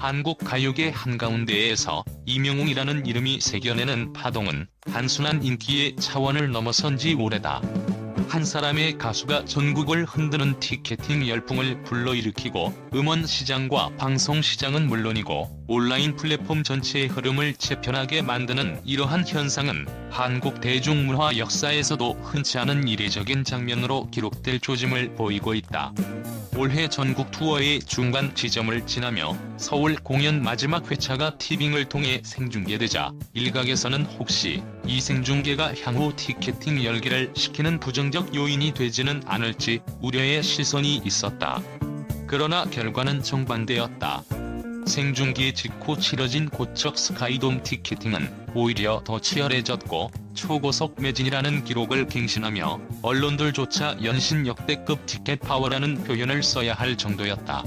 한국 가요계 한가운데에서 이명웅이라는 이름이 새겨내는 파동은 단순한 인기의 차원을 넘어선 지 오래다. 한 사람의 가수가 전국을 흔드는 티켓팅 열풍을 불러일으키고 음원 시장과 방송 시장은 물론이고 온라인 플랫폼 전체의 흐름을 재편하게 만드는 이러한 현상은 한국 대중문화 역사에서도 흔치 않은 이례적인 장면으로 기록될 조짐을 보이고 있다. 올해 전국 투어의 중간 지점을 지나며 서울 공연 마지막 회차가 티빙을 통해 생중계되자 일각에서는 혹시 이 생중계가 향후 티켓팅 열기를 식히는 부정적 요인이 되지는 않을지 우려의 시선이 있었다. 그러나 결과는 정반대였다. 생중계 직후 치러진 고척 스카이돔 티켓팅은 오히려 더 치열해졌고 초고속 매진이라는 기록을 갱신하며 언론들조차 연신 역대급 티켓 파워라는 표현을 써야 할 정도였다.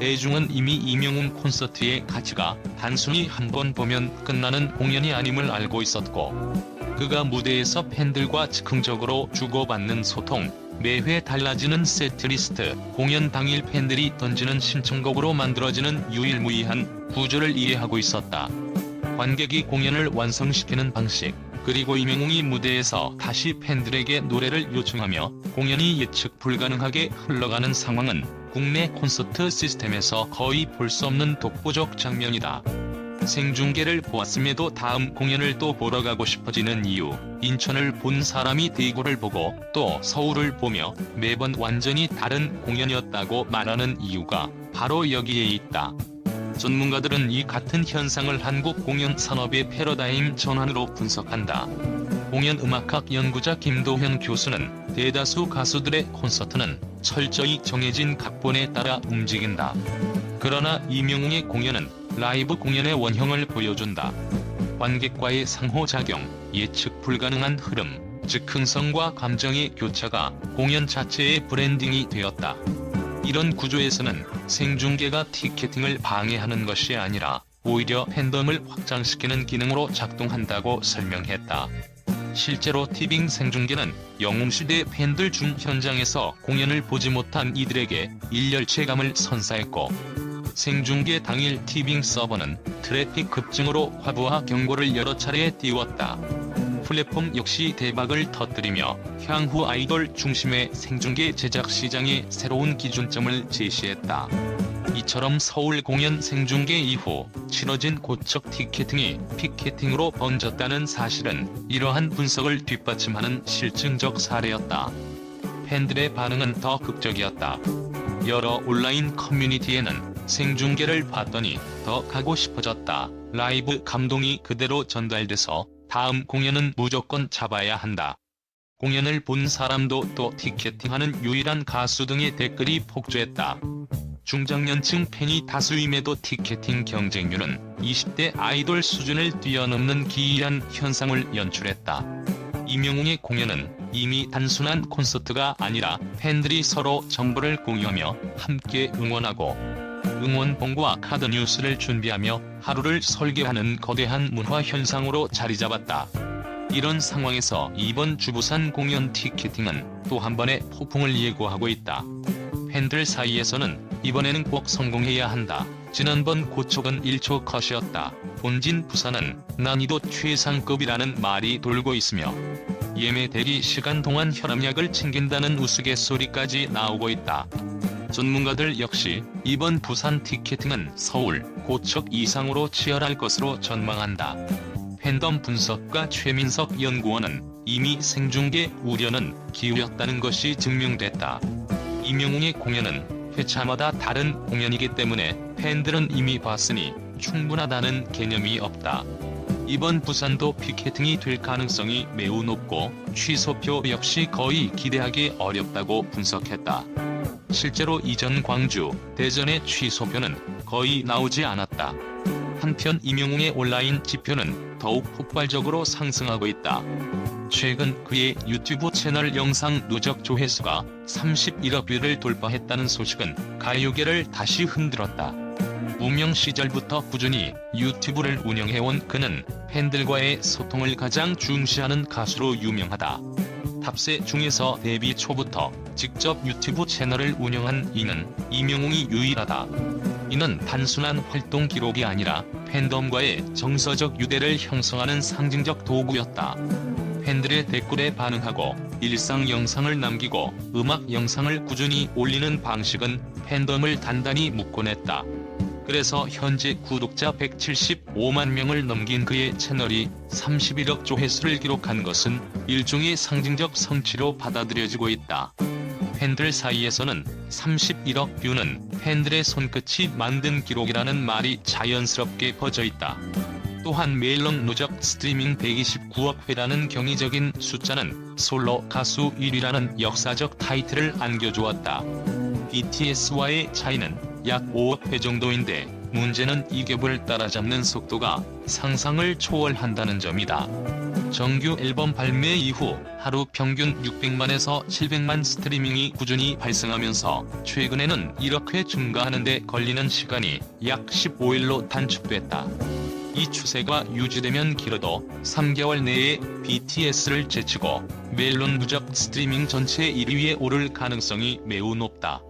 대중은 이미 이명웅 콘서트의 가치가 단순히 한 번 보면 끝나는 공연이 아님을 알고 있었고 그가 무대에서 팬들과 즉흥적으로 주고받는 소통, 매회 달라지는 세트리스트, 공연 당일 팬들이 던지는 신청곡으로 만들어지는 유일무이한 구조를 이해하고 있었다. 관객이 공연을 완성시키는 방식, 그리고 이명웅이 무대에서 다시 팬들에게 노래를 요청하며 공연이 예측 불가능하게 흘러가는 상황은 국내 콘서트 시스템에서 거의 볼 수 없는 독보적 장면이다. 생중계를 보았음에도 다음 공연을 또 보러 가고 싶어지는 이유, 인천을 본 사람이 대구를 보고 또 서울을 보며 매번 완전히 다른 공연이었다고 말하는 이유가 바로 여기에 있다. 전문가들은 이 같은 현상을 한국 공연 산업의 패러다임 전환으로 분석한다. 공연음악학 연구자 김도현 교수는 대다수 가수들의 콘서트는 철저히 정해진 각본에 따라 움직인다. 그러나 이명웅의 공연은 라이브 공연의 원형을 보여준다. 관객과의 상호작용, 예측 불가능한 흐름, 즉 흥성과 감정의 교차가 공연 자체의 브랜딩이 되었다. 이런 구조에서는 생중계가 티켓팅을 방해하는 것이 아니라 오히려 팬덤을 확장시키는 기능으로 작동한다고 설명했다. 실제로 티빙 생중계는 영웅시대 팬들 중 현장에서 공연을 보지 못한 이들에게 일렬체감을 선사했고 생중계 당일 티빙 서버는 트래픽 급증으로 화부와 경고를 여러 차례 띄웠다. 플랫폼 역시 대박을 터뜨리며 향후 아이돌 중심의 생중계 제작 시장의 새로운 기준점을 제시했다. 이처럼 서울 공연 생중계 이후 치러진 고척 티켓팅이 피켓팅으로 번졌다는 사실은 이러한 분석을 뒷받침하는 실증적 사례였다. 팬들의 반응은 더 극적이었다. 여러 온라인 커뮤니티에는 생중계를 봤더니 더 가고 싶어졌다. 라이브 감동이 그대로 전달돼서 다음 공연은 무조건 잡아야 한다. 공연을 본 사람도 또 티켓팅하는 유일한 가수 등의 댓글이 폭주했다. 중장년층 팬이 다수임에도 티켓팅 경쟁률은 20대 아이돌 수준을 뛰어넘는 기이한 현상을 연출했다. 이명웅의 공연은 이미 단순한 콘서트가 아니라 팬들이 서로 정보를 공유하며 함께 응원하고 응원봉과 카드 뉴스를 준비하며 하루를 설계하는 거대한 문화 현상으로 자리 잡았다. 이런 상황에서 이번 주부산 공연 티켓팅은 또 한 번의 폭풍을 예고하고 있다. 팬들 사이에서는 이번에는 꼭 성공해야 한다. 지난번 고촉은 1초 컷이었다. 본진 부산은 난이도 최상급이라는 말이 돌고 있으며 예매 대기 시간 동안 혈압약을 챙긴다는 우스갯소리까지 나오고 있다. 전문가들 역시 이번 부산 티켓팅은 서울, 고척 이상으로 치열할 것으로 전망한다. 팬덤 분석가 최민석 연구원은 이미 생중계 우려는 기울였다는 것이 증명됐다. 이명웅의 공연은 회차마다 다른 공연이기 때문에 팬들은 이미 봤으니 충분하다는 개념이 없다. 이번 부산도 피켓팅이 될 가능성이 매우 높고 취소표 역시 거의 기대하기 어렵다고 분석했다. 실제로 이전 광주, 대전의 취소표는 거의 나오지 않았다. 한편 임영웅의 온라인 지표는 더욱 폭발적으로 상승하고 있다. 최근 그의 유튜브 채널 영상 누적 조회수가 31억 뷰를 돌파했다는 소식은 가요계를 다시 흔들었다. 무명 시절부터 꾸준히 유튜브를 운영해온 그는 팬들과의 소통을 가장 중시하는 가수로 유명하다. 탑세 중에서 데뷔 초부터 직접 유튜브 채널을 운영한 이는 이명웅이 유일하다. 이는 단순한 활동 기록이 아니라 팬덤과의 정서적 유대를 형성하는 상징적 도구였다. 팬들의 댓글에 반응하고 일상 영상을 남기고 음악 영상을 꾸준히 올리는 방식은 팬덤을 단단히 묶어냈다. 그래서 현재 구독자 175만 명을 넘긴 그의 채널이 31억 조회수를 기록한 것은 일종의 상징적 성취로 받아들여지고 있다. 팬들 사이에서는 31억 뷰는 팬들의 손끝이 만든 기록이라는 말이 자연스럽게 퍼져 있다. 또한 멜론 누적 스트리밍 129억 회라는 경이적인 숫자는 솔로 가수 1위라는 역사적 타이틀을 안겨주었다. BTS와의 차이는 약 5억 회 정도인데 문제는 이 겹을 따라잡는 속도가 상상을 초월한다는 점이다. 정규 앨범 발매 이후 하루 평균 600만에서 700만 스트리밍이 꾸준히 발생하면서 최근에는 1억 회 증가하는데 걸리는 시간이 약 15일로 단축됐다. 이 추세가 유지되면 길어도 3개월 내에 BTS를 제치고 멜론 누적 스트리밍 전체 1위에 오를 가능성이 매우 높다.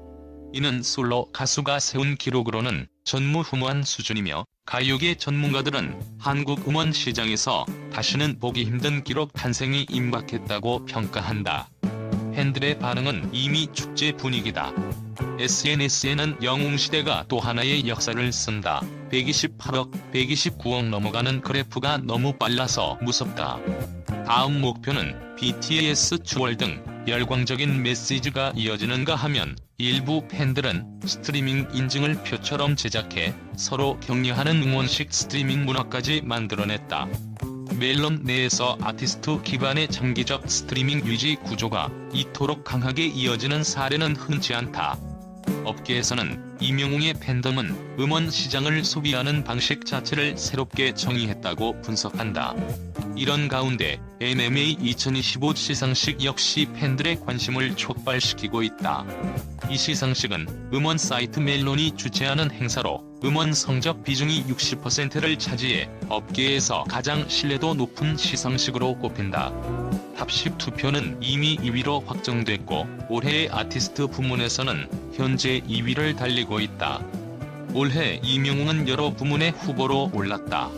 이는 솔로 가수가 세운 기록으로는 전무후무한 수준이며 가요계 전문가들은 한국 음원 시장에서 다시는 보기 힘든 기록 탄생이 임박했다고 평가한다. 팬들의 반응은 이미 축제 분위기다. SNS에는 영웅시대가 또 하나의 역사를 쓴다. 128억, 129억 넘어가는 그래프가 너무 빨라서 무섭다. 다음 목표는 BTS 추월 등 열광적인 메시지가 이어지는가 하면 일부 팬들은 스트리밍 인증을 표처럼 제작해 서로 격려하는 응원식 스트리밍 문화까지 만들어냈다. 멜론 내에서 아티스트 기반의 장기적 스트리밍 유지 구조가 이토록 강하게 이어지는 사례는 흔치 않다. 업계에서는 이명웅의 팬덤은 음원 시장을 소비하는 방식 자체를 새롭게 정의했다고 분석한다. 이런 가운데 MMA 2025 시상식 역시 팬들의 관심을 촉발시키고 있다. 이 시상식은 음원 사이트 멜론이 주최하는 행사로 음원 성적 비중이 60%를 차지해 업계에서 가장 신뢰도 높은 시상식으로 꼽힌다. 탑10 투표는 이미 2위로 확정됐고 올해의 아티스트 부문에서는 현재 2위를 달리고 있다. 올해 이명웅은 여러 부문의 후보로 올랐다.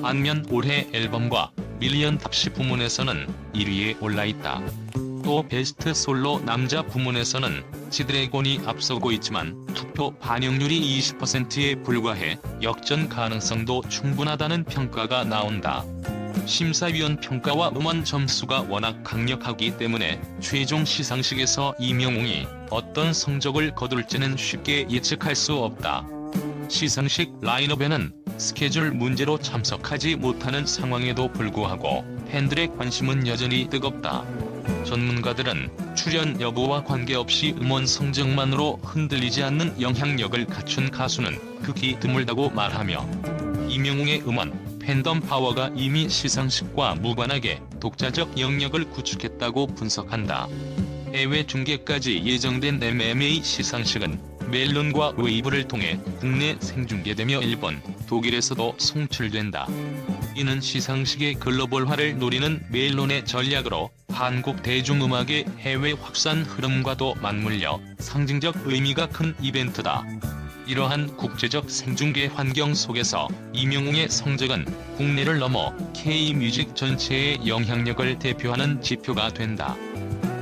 반면 올해 앨범과 밀리언 탑10 부문에서는 1위에 올라있다. 또 베스트 솔로 남자 부문에서는 지드래곤이 앞서고 있지만 투표 반영률이 20%에 불과해 역전 가능성도 충분하다는 평가가 나온다. 심사위원 평가와 음원 점수가 워낙 강력하기 때문에 최종 시상식에서 이명웅이 어떤 성적을 거둘지는 쉽게 예측할 수 없다. 시상식 라인업에는 스케줄 문제로 참석하지 못하는 상황에도 불구하고 팬들의 관심은 여전히 뜨겁다. 전문가들은 출연 여부와 관계없이 음원 성적만으로 흔들리지 않는 영향력을 갖춘 가수는 극히 드물다고 말하며 이명웅의 음원 팬덤 파워가 이미 시상식과 무관하게 독자적 영역을 구축했다고 분석한다. 해외 중계까지 예정된 MMA 시상식은 멜론과 웨이브를 통해 국내 생중계되며 일본, 독일에서도 송출된다. 이는 시상식의 글로벌화를 노리는 멜론의 전략으로 한국 대중음악의 해외 확산 흐름과도 맞물려 상징적 의미가 큰 이벤트다. 이러한 국제적 생중계 환경 속에서 이명웅의 성적은 국내를 넘어 K-뮤직 전체의 영향력을 대표하는 지표가 된다.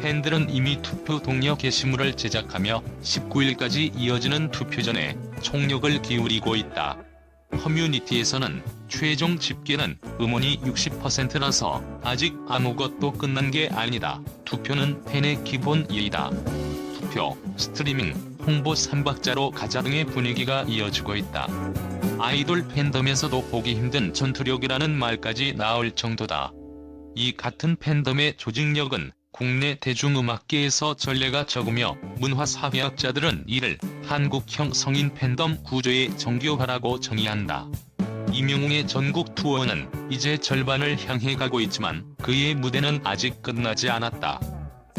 팬들은 이미 투표 동료 게시물을 제작하며 19일까지 이어지는 투표전에 총력을 기울이고 있다. 커뮤니티에서는 최종 집계는 음원이 60%라서 아직 아무것도 끝난 게 아니다. 투표는 팬의 기본 예의다. 투표, 스트리밍, 홍보 삼박자로 가자 등의 분위기가 이어지고 있다. 아이돌 팬덤에서도 보기 힘든 전투력이라는 말까지 나올 정도다. 이 같은 팬덤의 조직력은 국내 대중음악계에서 전례가 적으며 문화사회학자들은 이를 한국형 성인 팬덤 구조의 정교화라고 정의한다. 이명웅의 전국 투어는 이제 절반을 향해 가고 있지만 그의 무대는 아직 끝나지 않았다.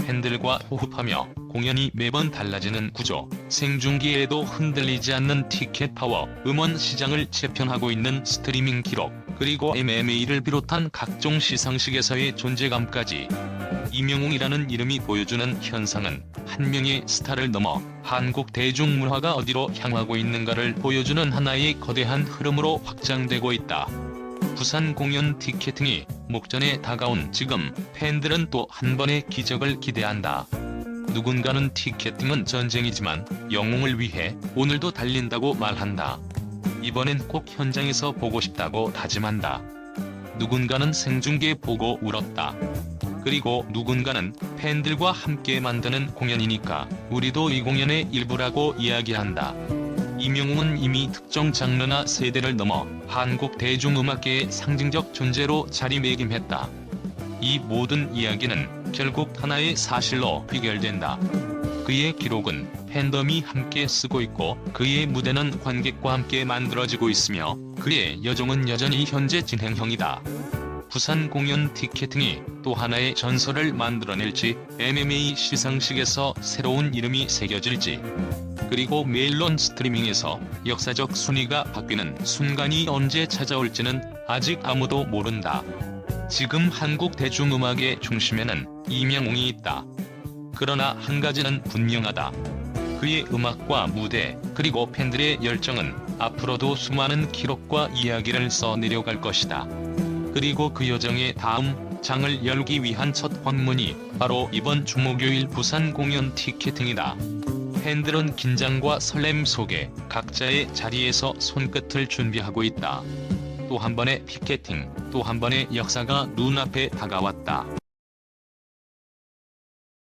팬들과 호흡하며 공연이 매번 달라지는 구조, 생중계에도 흔들리지 않는 티켓 파워, 음원 시장을 재편하고 있는 스트리밍 기록, 그리고 MMA를 비롯한 각종 시상식에서의 존재감까지 이명웅이라는 이름이 보여주는 현상은 한 명의 스타를 넘어 한국 대중문화가 어디로 향하고 있는가를 보여주는 하나의 거대한 흐름으로 확장되고 있다. 부산 공연 티켓팅이 목전에 다가온 지금 팬들은 또 한 번의 기적을 기대한다. 누군가는 티켓팅은 전쟁이지만 영웅을 위해 오늘도 달린다고 말한다. 이번엔 꼭 현장에서 보고 싶다고 다짐한다. 누군가는 생중계 보고 울었다. 그리고 누군가는 팬들과 함께 만드는 공연이니까 우리도 이 공연의 일부라고 이야기한다. 이명웅은 이미 특정 장르나 세대를 넘어 한국 대중음악계의 상징적 존재로 자리매김했다. 이 모든 이야기는 결국 하나의 사실로 귀결된다. 그의 기록은 팬덤이 함께 쓰고 있고 그의 무대는 관객과 함께 만들어지고 있으며 그의 여정은 여전히 현재 진행형이다. 부산 공연 티켓팅이 또 하나의 전설을 만들어낼지 MMA 시상식에서 새로운 이름이 새겨질지 그리고 메일론 스트리밍에서 역사적 순위가 바뀌는 순간이 언제 찾아올지는 아직 아무도 모른다. 지금 한국 대중음악의 중심에는 이명웅이 있다. 그러나 한 가지는 분명하다. 그의 음악과 무대 그리고 팬들의 열정은 앞으로도 수많은 기록과 이야기를 써 내려갈 것이다. 그리고 그 여정의 다음 장을 열기 위한 첫 황문이 바로 이번 주 목요일 부산 공연 티켓팅이다. 팬들은 긴장과 설렘 속에 각자의 자리에서 손끝을 준비하고 있다. 또 한 번의 티켓팅, 또 한 번의 역사가 눈앞에 다가왔다.